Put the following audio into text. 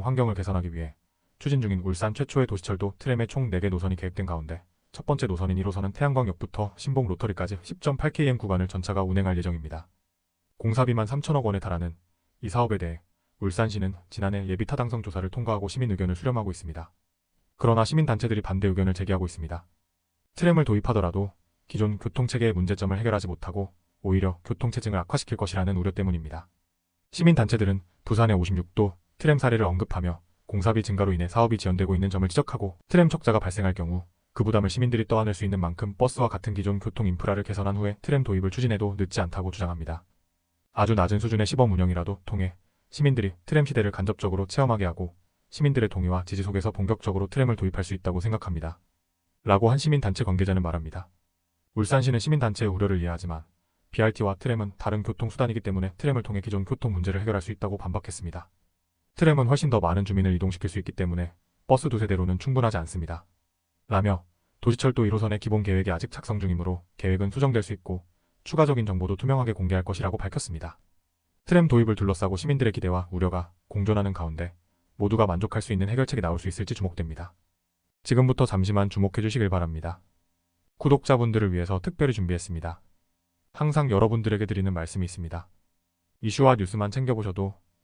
환경을 개선하기 위해 추진 중인 울산 최초의 도시철도 트램의 총 4개 노선이 계획된 가운데 첫 번째 노선인 1호선은 태양광역부터 신봉 로터리까지 10.8km 구간을 전차가 운행할 예정입니다. 공사비만 3천억 원에 달하는 이 사업에 대해 울산시는 지난해 예비 타당성 조사를 통과하고 시민 의견을 수렴하고 있습니다. 그러나 시민단체들이 반대 의견을 제기하고 있습니다. 트램을 도입하더라도 기존 교통체계의 문제점을 해결하지 못하고 오히려 교통체증을 악화시킬 것이라는 우려 때문입니다. 시민단체들은 부산의 56도 트램 사례를 언급하며 공사비 증가로 인해 사업이 지연되고 있는 점을 지적하고 트램 척자가 발생할 경우 그 부담을 시민들이 떠안을 수 있는 만큼 버스와 같은 기존 교통 인프라를 개선한 후에 트램 도입을 추진해도 늦지 않다고 주장합니다. 아주 낮은 수준의 시범 운영이라도 통해 시민들이 트램 시대를 간접적으로 체험하게 하고 시민들의 동의와 지지 속에서 본격적으로 트램을 도입할 수 있다고 생각합니다. 라고 한 시민단체 관계자는 말합니다. 울산시는 시민단체의 우려를 이해하지만 BRT와 트램은 다른 교통수단이기 때문에 트램을 통해 기존 교통 문제를 해결할 수 있다고 반박했습니다. 트램은 훨씬 더 많은 주민을 이동시킬 수 있기 때문에 버스 두 세 대로는 충분하지 않습니다. 라며 도시철도 1호선의 기본 계획이 아직 작성 중이므로 계획은 수정될 수 있고 추가적인 정보도 투명하게 공개할 것이라고 밝혔습니다. 트램 도입을 둘러싸고 시민들의 기대와 우려가 공존하는 가운데 모두가 만족할 수 있는 해결책이 나올 수 있을지 주목됩니다. 지금부터 잠시만 주목해 주시길 바랍니다. 구독자분들을 위해서 특별히 준비했습니다. 항상 여러분들에게 드리는 말씀이 있습니다. 이슈와 뉴스만 챙겨보셔도